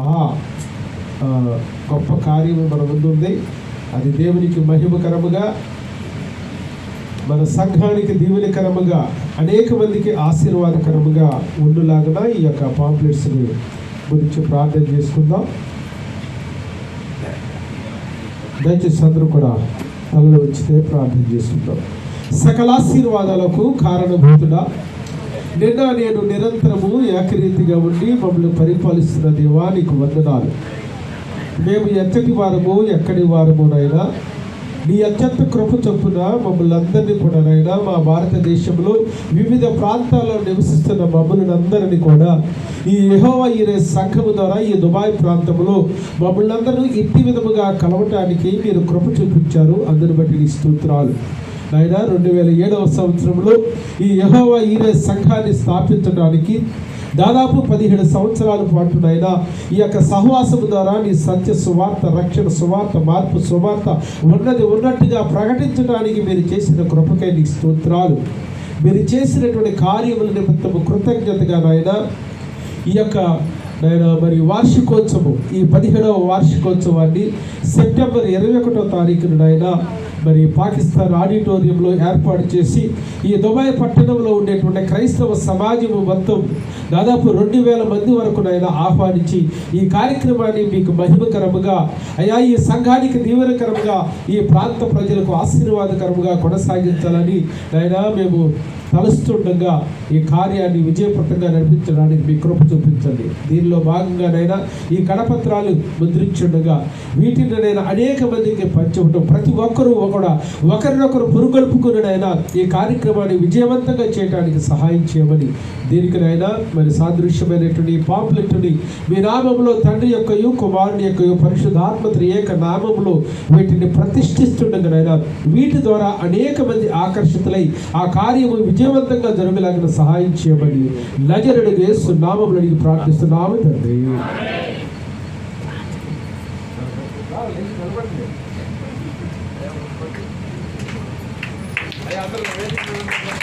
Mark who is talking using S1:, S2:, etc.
S1: ఆ గొప్ప కార్యము మన ముందు ఉంది అది దేవునికి మహిమకరముగా మన సంఘానికి దీవెనకరముగా అనేక మందికి ఆశీర్వాదకరముగా ఉండులాగున ఈ యొక్క పాంప్లెట్స్ని గురించి ప్రార్థన చేసుకుందాం. దయచేసి అందరూ కూడా తలలో వచ్చితే ప్రార్థన చేసుకుందాం. సకలాశీర్వాదాలకు కారణభూతుడా నిన్న నేను నిరంతరము ఏకరీతిగా ఉండి మమ్మల్ని పరిపాలిస్తున్న దేవానికి వందనాలు. మేము ఎక్కడి వారము ఎక్కడి వారమునైనా నీ అత్యంత కృప చొప్పున మమ్మల్ని అందరినీ కూడా నైనా మా భారతదేశంలో వివిధ ప్రాంతాల్లో నివసిస్తున్న మమ్మల్ని అందరినీ కూడా ఈ యహోవా ఈరే సంఘము ద్వారా ఈ దుబాయ్ ప్రాంతంలో మమ్మల్ని అందరూ ఇంటి విధముగా కలవటానికి మీరు కృప చూపించారు. అందుని బట్టి నీ స్తోత్రాలు. నాయన రెండు వేల ఏడవ సంవత్సరంలో ఈ యహోవా ఈరే సంఘాన్ని స్థాపించడానికి దాదాపు పదిహేడు సంవత్సరాల పాటు నాయన ఈ యొక్క సహవాసము ద్వారా నీ సత్య సువార్త రక్షణ సువార్త మార్పు సువార్త ఉన్నది ఉన్నట్టుగా ప్రకటించడానికి మీరు చేసిన కృపకై నీ స్తోత్రాలు. మీరు చేసినటువంటి కార్యముల నిమిత్తము కృతజ్ఞతగా నాయన ఈ యొక్క నేను మరి వార్షికోత్సవం ఈ పదిహేడవ వార్షికోత్సవాన్ని సెప్టెంబర్ ఇరవై ఒకటో తారీఖున నాయన మరి పాకిస్తాన్ ఆడిటోరియంలో ఏర్పాటు చేసి ఈ దుబాయ్ పట్టణంలో ఉండేటువంటి క్రైస్తవ సమాజం మొత్తం దాదాపు రెండు వేల మంది వరకు నాయన ఆహ్వానించి ఈ కార్యక్రమాన్ని మీకు మహిమకరముగా అయా ఈ సంఘానికి తీవ్రకరముగా ఈ ప్రాంత ప్రజలకు ఆశీర్వాదకరముగా కొనసాగించాలని నాయన మేము తలుస్తుండగా ఈ కార్యాన్ని విజయవంతంగా నడిపించడానికి మీ కృప చూపించండి. దీనిలో భాగంగానైనా ఈ కడపత్రాలు ముద్రించుండగా వీటిని నేను అనేక మందికి పంచవటం ప్రతి ఒక్కరూ కూడా ఒకరినొకరు పురుగొల్పుకున్నైనా ఈ కార్యక్రమాన్ని విజయవంతంగా చేయడానికి సహాయం చేయమని దీనికినైనా మరి సాదృశ్యమైనటువంటి ఈ పాంప్లెట్ని మీ నామంలో తండ్రి యొక్కయు కుమారుని యొక్కయు పరిశుద్ధాత్మత్రి ఏక నామంలో వీటిని ప్రతిష్ఠిస్తుండగానైనా వీటి ద్వారా అనేక మంది ఆకర్షితులై ఆ కార్యము విజయవంతంగా జరగలాగిన సహాయం చేయమని నజరుడు వేసు నామములు అడిగి ప్రార్థిస్తున్నాము తండ్రి. అందరూ